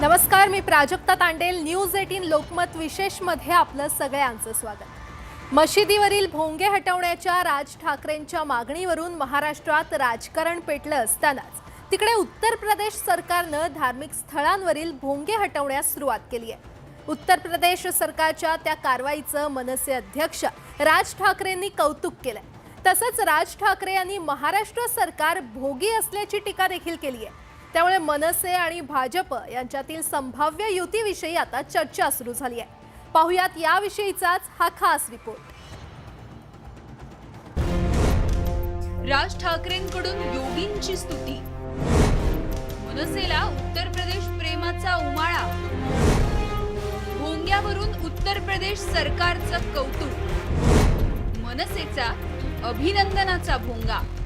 नमस्कार मी Prajakta Tandel. News eighteen Lokmat विशेषमध्ये आपलं सगळ्यांचं स्वागत. मशिदीवरील भोंगे हटवण्याच्या राज ठाकरेंच्या मागणीवरून महाराष्ट्रात राजकारण पेटलं असतानाच तिकडे उत्तर प्रदेश सरकारनं धार्मिक स्थळांवरील भोंगे हटवण्यास सुरुवात केली आहे. उत्तर प्रदेश सरकारच्या त्या कारवाईचं मनसे अध्यक्ष राज ठाकरेंनी कौतुक केलंय. तसंच राज ठाकरे यांनी महाराष्ट्र सरकार भोगी असल्याची टीका देखील केली आहे. त्यामुळे मनसे आणि भाजप यांच्यातील संभाव्य युतीविषयी आता चर्चा सुरू झाली आहे. पाहुयात याविषयीचाच हा खास रिपोर्ट. राज ठाकरेंकडून योगींची स्तुती. मनसेला उत्तर प्रदेश प्रेमाचा उमाळा. भोंग्यावरून उत्तर प्रदेश सरकारचं कौतुक. मनसेचा अभिनंदनाचा भोंगा.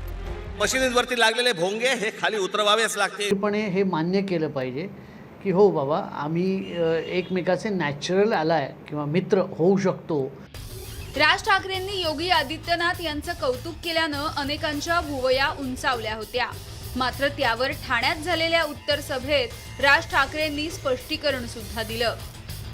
मशिदींवरती लागलेले भोंगे हे खाली उतरवावेच लागतील. पण हे मान्य केलं पाहिजे की हो बाबा आम्ही एकमेकाचे नॅचरल आलाय किंवा मित्र होऊ शकतो. राज ठाकरेंनी योगी आदित्यनाथ यांचं कौतुक केल्यानं अनेकांच्या भुवया उंचावल्या होत्या. मात्र त्यावर ठाण्यात झालेल्या उत्तर सभेत राज ठाकरेंनी स्पष्टीकरण सुद्धा दिलं.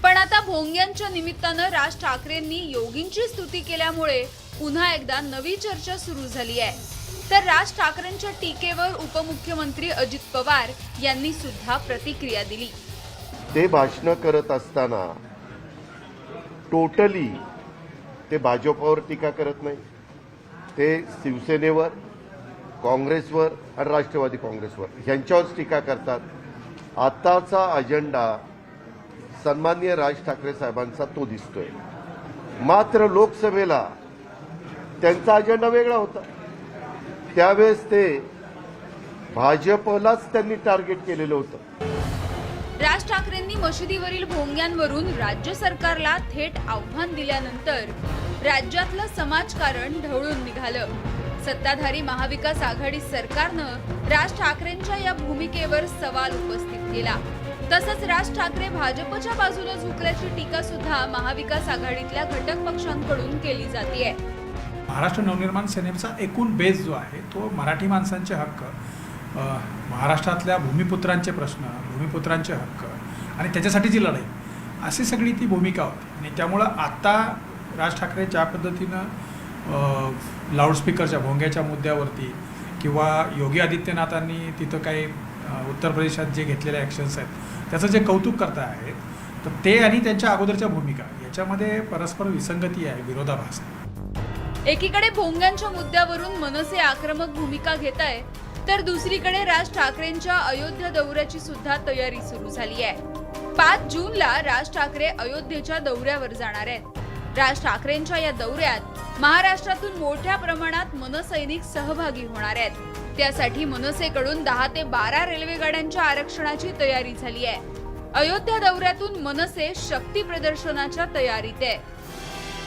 पण आता भोंग्यांच्या निमित्तानं राज ठाकरेंनी योगींची स्तुती केल्यामुळे पुन्हा एकदा नवी चर्चा सुरू झाली आहे. तर राज ठाकरेंच्या टीकेवर उपमुख्यमंत्री अजित पवार यांनी सुद्धा प्रतिक्रिया दिली. ते भाषणं करत असताना टोटली ते भाजपवर टीका करत नाही. ते शिवसेनेवर काँग्रेसवर आणि राष्ट्रवादी काँग्रेसवर ह्यांच्यावरच टीका करतात. आताचा अजेंडा सन्माननीय राज ठाकरे साहेबांचा तो दिसतोय. मात्र लोकसभेला त्यांचा अजेंडा वेगळा होता. त्यावेळेस ते भाजपलाच त्यांनी टार्गेट केलेलं होतं. राज ठाकरेंनी मशिदीवरील भोंग्यांवरून राज्य सरकारला थेट आव्हान दिल्यानंतर राज्यातलं समाजकारण ढवळून निघालं. सत्ताधारी महाविकास आघाडी सरकारनं राज ठाकरेंच्या या भूमिकेवर सवाल उपस्थित केला. तसंच राज ठाकरे भाजपच्या बाजूला झुकल्याची टीका सुद्धा महाविकास आघाडीतल्या घटक पक्षांकडून केली जाते महाराष्ट्र नवनिर्माण सेनेचा एकूण बेस जो आहे तो मराठी माणसांचे हक्क महाराष्ट्रातल्या भूमिपुत्रांचे प्रश्न भूमिपुत्रांचे हक्क आणि त्याच्यासाठीची लढाई अशी सगळी ती भूमिका होती. आणि त्यामुळं आत्ता राज ठाकरे ज्या पद्धतीनं लाऊडस्पीकरच्या भोंग्याच्या मुद्द्यावरती किंवा योगी आदित्यनाथांनी तिथं काही उत्तर प्रदेशात जे घेतलेले ॲक्शन्स आहेत त्याचं जे कौतुक करता आहेत तर ते आणि त्यांच्या अगोदरच्या भूमिका याच्यामध्ये परस्पर विसंगती आहे विरोधाभास आहे. एकीकडे भोंग्यांच्या मुद्द्यावरून मनसे आक्रमक भूमिका घेत आहे तर दुसरीकडे राज ठाकरेंच्या अयोध्या दौऱ्याची सुद्धा तयारी सुरू झाली आहे. पाच जूनला राज ठाकरे अयोध्येच्या दौऱ्यावर जाणार आहेत. राज ठाकरेंच्या या दौऱ्यात महाराष्ट्रातून मोठ्या प्रमाणात मनसैनिक सहभागी होणार आहेत. त्यासाठी मनसेकडून दहा ते बारा रेल्वे गाड्यांच्या आरक्षणाची तयारी झाली आहे. अयोध्या दौऱ्यातून मनसे शक्ती प्रदर्शनाच्या तयारीत आहे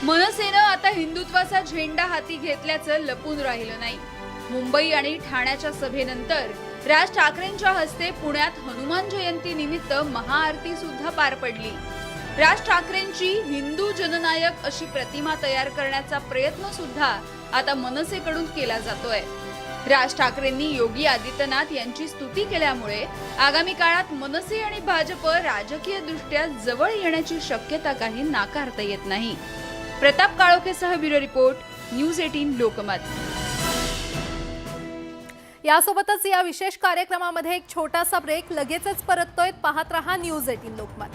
मनसेनं आता हिंदुत्वाचा झेंडा हाती घेतल्याचं लपून राहिलं नाही. मुंबई आणि ठाण्याच्या सभेनंतर राज ठाकरेंच्या हस्ते पुण्यात हनुमान जयंती निमित्त महाआरती सुद्धा पार पडली. राज ठाकरेंची हिंदू जननायक अशी प्रतिमा तयार करण्याचा प्रयत्न सुद्धा आता मनसेकडून केला जातोय. राज ठाकरेंनी योगी आदित्यनाथ यांची स्तुती केल्यामुळे आगामी काळात मनसे आणि भाजप राजकीय दृष्ट्या जवळ येण्याची शक्यता काही नाकारता येत नाही. Pratap काळोखेसह bureau report news eighteen Lokmat. यासोबतच या विशेष कार्यक्रमामध्ये एक छोटासा ब्रेक लगेचच परततोय. पाहत रहा न्यूज एटीन लोकमत.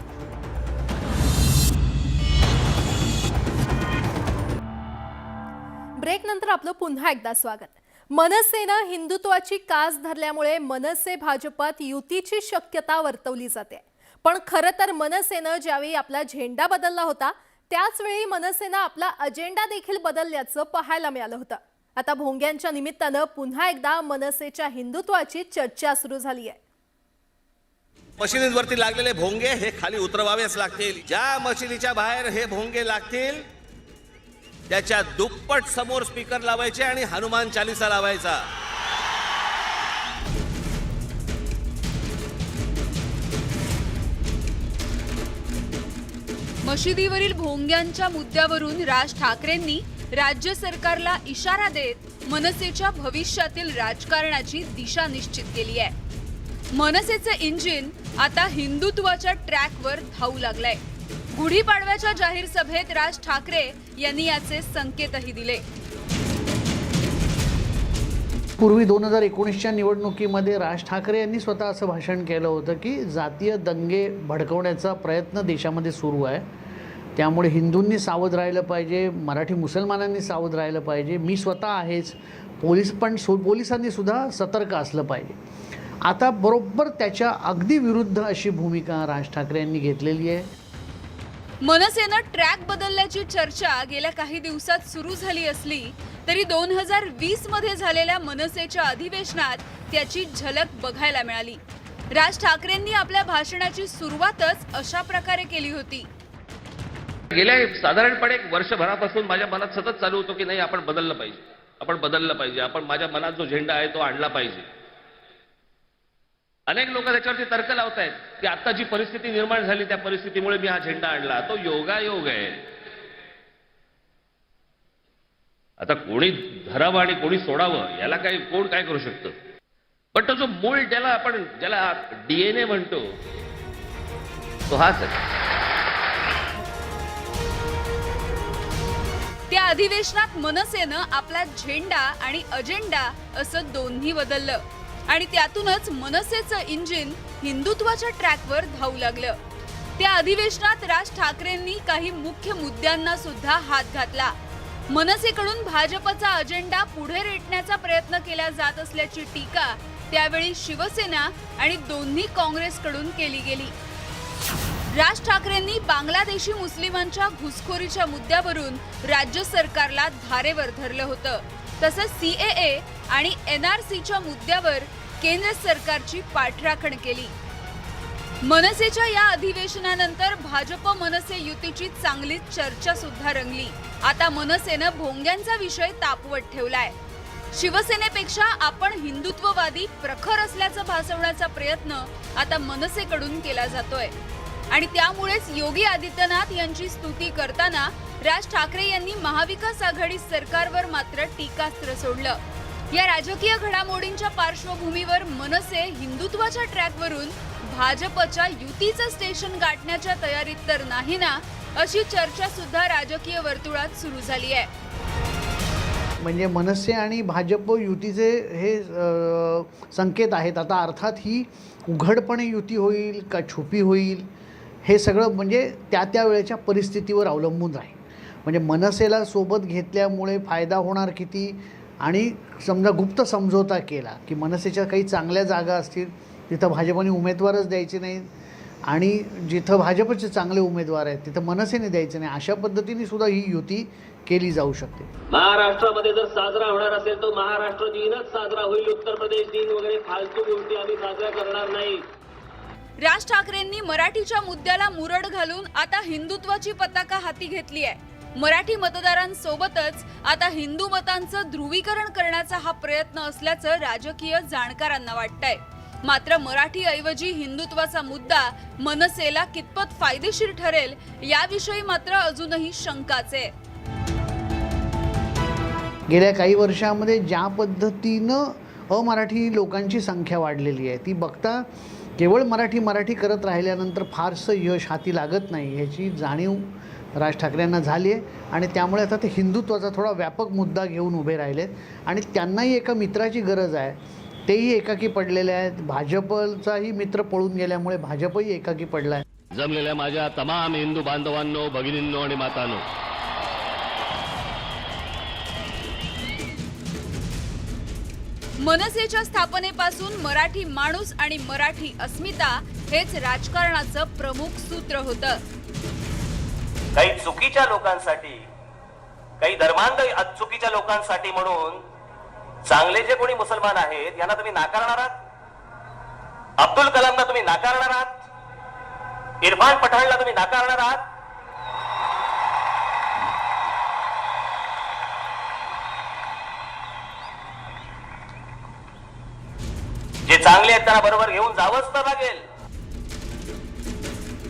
ब्रेक नंतर आपलं पुन्हा एकदा स्वागत. मनसेनं हिंदुत्वाची कास धरल्यामुळे मनसे भाजपात युतीची शक्यता वर्तवली जाते. पण खरं तर मनसेनं ज्यावेळी आपला झेंडा बदलला होता त्याच वेळी मनसेनं आपला अजेंडा देखील बदलल्याचं पाहायला मिळालं होतं. आता भोंग्यांच्या निमित्तानं पुन्हा एकदा मनसेच्या हिंदुत्वाची चर्चा सुरू झाली आहे मशिदींवरती लागलेले भोंगे हे खाली उतरवावेच लागतील. ज्या मशिदीच्या बाहेर हे भोंगे लागतील त्याच्या दुप्पट समोर स्पीकर लावायचे आणि हनुमान चालिसा लावायचा. मशिदीवरील भोंग्यांच्या मुद्द्यावरून राज ठाकरेंनी राज्य सरकारला इशारा देत मनसेच्या भविष्यातील राजकारणाची दिशा निश्चित केली आहे. मनसेचं इंजिन आता हिंदुत्वाच्या ट्रॅकवर धावू लागलंय. गुढीपाडव्याच्या जाहीर सभेत राज ठाकरे यांनी याचे संकेतही दिले. पूर्वी दोन हजार एकोणीसच्या निवडणुकीमध्ये राज ठाकरे यांनी स्वतः असं भाषण केलं होतं की जातीय दंगे भडकवण्याचा प्रयत्न देशामध्ये सुरू आहे. त्यामुळे हिंदूंनी सावध राहिलं पाहिजे मराठी मुसलमानांनी सावध राहिलं पाहिजे. मी स्वतः आहेच. पोलीस पण सु पोलिसांनी सुद्धा सतर्क असलं पाहिजे. आता बरोबर त्याच्या अगदी विरुद्ध अशी भूमिका राज ठाकरे यांनी घेतलेली आहे. मनसेनं ट्रॅक बदलल्याची चर्चा गेल्या काही दिवसात सुरू झाली असली तरी दोन हजार वीसमध्ये झालेल्या मनसेच्या अधिवेशनात त्याची झलक बघायला मिळाली. राज ठाकरेंनी आपल्या भाषणाची सुरुवातच अशा प्रकारे केली होती. गेल्या साधारणपणे एक वर्षभरापासून माझ्या मनात सतत चालू होतो की नाही आपण बदललं पाहिजे. आपण बदललं पाहिजे. आपण माझ्या मनात जो झेंडा आहे तो आणला पाहिजे. अनेक लोक त्याच्यावरती तर्क लावत आहेत की आता जी परिस्थिती निर्माण झाली त्या परिस्थितीमुळे मी हा झेंडा आणला. तो योगायोग आहे. आता कोणी धरावं आणि कोणी सोडावं याला काही कोण काय करू शकतं? पण तो जो मूळ ज्याला आपण ज्याला डीएनए म्हणतो तो हाच आहे त्या अधिवेशनात मनसेनं आपला झेंडा आणि अजेंडा असं दोन्ही बदललं. आणि त्यातूनच मनसेचं इंजिन हिंदुत्वाच्या ट्रॅकवर धावू लागलं. त्या अधिवेशनात राज ठाकरेंनी काही मुख्य मुद्द्यांना सुद्धा हात घातला. मनसेकडून भाजपचा अजेंडा पुढे रेटण्याचा प्रयत्न केला जात असल्याची टीका त्यावेळी शिवसेना आणि दोन्ही काँग्रेसकडून केली गेली. राज ठाकरेंनी बांगलादेशी मुस्लिमांच्या घुसखोरीच्या मुद्द्यावरून राज्य सरकारला धारेवर धरलं होतं. तसंच ए आणि एन आर सीच्या मुद्द्यावर केंद्र सरकारची पाठराखण केली. मनसेच्या या अधिवेशनानंतर भाजप मनसे युतीची चांगलीच चर्चा सुद्धा रंगली. आता मनसेनं भोंग्यांचा विषय तापवत ठेवलाय. शिवसेनेपेक्षा आपण हिंदुत्ववादी प्रखर असल्याचं भासवण्याचा प्रयत्न आता मनसेकडून केला जातोय. आणि त्यामुळेच योगी आदित्यनाथ यांची स्तुती करताना राज ठाकरे यांनी महाविकास आघाडी सरकारवर मात्र टीकास्त्र सोडलं. या राजकीय घडामोडींच्या पार्श्वभूमीवर मनसे हिंदुत्वाच्या ट्रॅकवरून भाजपच्या युतीचं स्टेशन गाठण्याच्या तयारीत तर नाही ना अशी चर्चा सुद्धा राजकीय वर्तुळात सुरू झाली आहे. म्हणजे मनसे आणि भाजप युतीचे हे संकेत आहेत. आता अर्थात ही उघडपणे युती होईल का छुपी होईल हे सगळं म्हणजे त्या त्या वेळेच्या परिस्थितीवर अवलंबून राहील. म्हणजे मनसेला सोबत घेतल्यामुळे फायदा होणार किती? आणि समजा गुप्त समझोता केला की मनसेच्या काही चांगल्या जागा असतील तिथं भाजपने उमेदवारच द्यायचे नाहीत. आणि जिथं भाजपचे चांगले उमेदवार आहेत तिथं मनसेने द्यायचे नाही. अशा पद्धतीने सुद्धा ही युती केली जाऊ शकते. महाराष्ट्रामध्ये जर साजरा होणार असेल तर महाराष्ट्र दिनच साजरा होईल. उत्तर प्रदेश दिन वगैरे फालतू गोष्टी आम्ही साजऱ्या करणार नाही. राज ठाकरेंनी मराठीच्या मुद्द्याला मुरड घालून आता हिंदुत्वाची पताका हाती घेतली आहे. मराठी मतदारांसोबतच आता हिंदू मतांचं ध्रुवीकरण करण्याचा हा प्रयत्न असल्याचं राजकीय जाणकारांना वाटतंय. मात्र मराठी ऐवजी हिंदुत्वाचा मुद्दा मनसेला कितपत फायदेशीर ठरेल याविषयी मात्र अजूनही शंकाच. आहे गेल्या काही वर्षामध्ये ज्या पद्धतीनं अमराठी लोकांची संख्या वाढलेली आहे ती बघता केवळ मराठी मराठी करत राहिल्यानंतर फारसं यश हाती लागत नाही ह्याची जाणीव राज ठाकरेंना झाली आहे. आणि त्यामुळे आता ते हिंदुत्वाचा थोडा व्यापक मुद्दा घेऊन उभे राहिलेत. आणि त्यांनाही एका मित्राची गरज आहे. तेही एकाकी पडलेले आहेत. भाजपचाही मित्र पळून गेल्यामुळे भाजपही एकाकी पडला आहे जमलेल्या माझ्या तमाम हिंदू बांधवांनो भगिनींनो आणि मातांनो. मनसेच्या स्थापनेपासून मराठी माणूस आणि मराठी अस्मिता हेच राजकारणाचं प्रमुख सूत्र होतं. काही चुकीच्या लोकांसाठी काही धर्मांध चुकीच्या लोकांसाठी म्हणून चांगले जे कोणी मुसलमान आहेत यांना तुम्ही नाकारणार आहात? अब्दुल कलामना तुम्ही नाकारणार आहात? इरफान पठाणला तुम्ही नाकारणार आहात? जे चांगले आहेत त्यांना बरोबर घेऊन जावंच तर लागेल.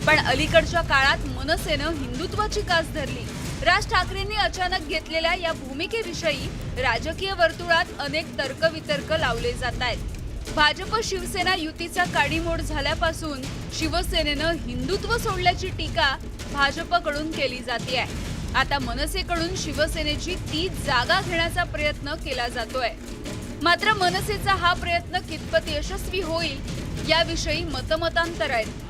पण अलीकडच्या काळात मनसेनं हिंदुत्वाची कास धरली. राज ठाकरेंनी अचानक घेतलेल्या या भूमिकेविषयी राजकीय वर्तुळात अनेक तर्कवितर्क लावले जात आहेत. भाजप शिवसेना युतीचा काडीमोड झाल्यापासून शिवसेनेनं हिंदुत्व सोडल्याची टीका भाजपकडून केली जाते आहे आता मनसेकडून शिवसेनेची ती जागा घेण्याचा प्रयत्न केला जातोय. मात्र मनसेचा हा प्रयत्न कितपत यशस्वी होईल याविषयी मतमतांतर आहेत.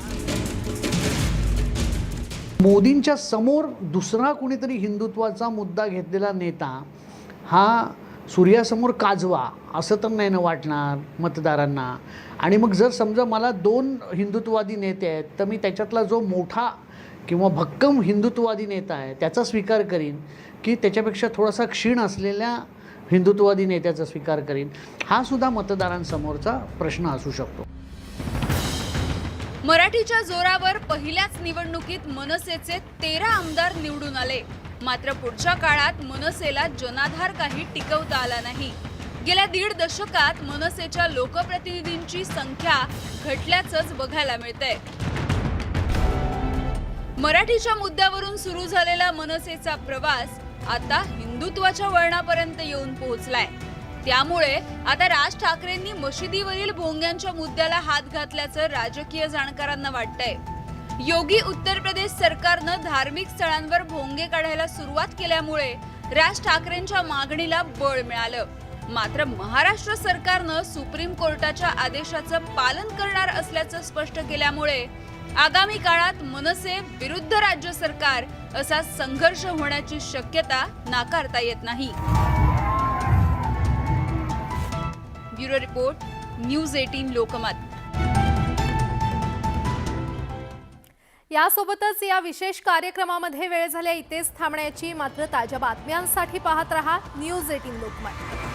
मोदींच्या समोर दुसरा कुणीतरी हिंदुत्वाचा मुद्दा घेतलेला नेता हा सूर्यासमोर काजवा असं तर नाही ना वाटणार मतदारांना. आणि मग जर समजा मला दोन हिंदुत्ववादी नेते आहेत तर मी त्याच्यातला जो मोठा किंवा भक्कम हिंदुत्ववादी नेता आहे त्याचा स्वीकार करीन की त्याच्यापेक्षा थोडासा क्षीण असलेल्या हिंदुत्ववादी नेत्याचा स्वीकार करीन. हा सुद्धा मतदारांसमोरचा प्रश्न असू शकतो. मराठीच्या जोरावर पहिल्याच निवडणुकीत मनसेचे तेरा आमदार निवडून आले. मात्र पुढच्या काळात मनसेला जनाधार काही टिकवता आला नाही. गेल्या दीड दशकात मनसेच्या लोकप्रतिनिधींची संख्या घटल्याचंच बघायला मिळतंय. मराठीच्या मुद्द्यावरून सुरू झालेला मनसेचा प्रवास आता हिंदुत्वाच्या वळणापर्यंत येऊन पोहोचलाय. त्यामुळे आता राज ठाकरेंनी मशिदीवरील भोंग्यांच्या मुद्द्याला हात घातल्याचं राजकीय जाणकारांना वाटतंय. योगी उत्तर प्रदेश सरकारनं धार्मिक स्थळांवर भोंगे काढायला सुरुवात केल्यामुळे राज ठाकरेंच्या मागणीला बळ मिळालं. मात्र महाराष्ट्र सरकारनं सुप्रीम कोर्टाच्या आदेशाचं पालन करणार असल्याचं स्पष्ट केल्यामुळे आगामी काळात मनसे विरुद्ध राज्य सरकार असा संघर्ष होण्याची शक्यता नाकारता येत नाही. Bureau report news eighteen Lokmat. यासोबतच या विशेष कार्यक्रमामध्ये वेळ झाल्या इथेच थांबण्याची. मात्र ताज्या बातम्यांसाठी पाहत रहा न्यूज एटीन लोकमत.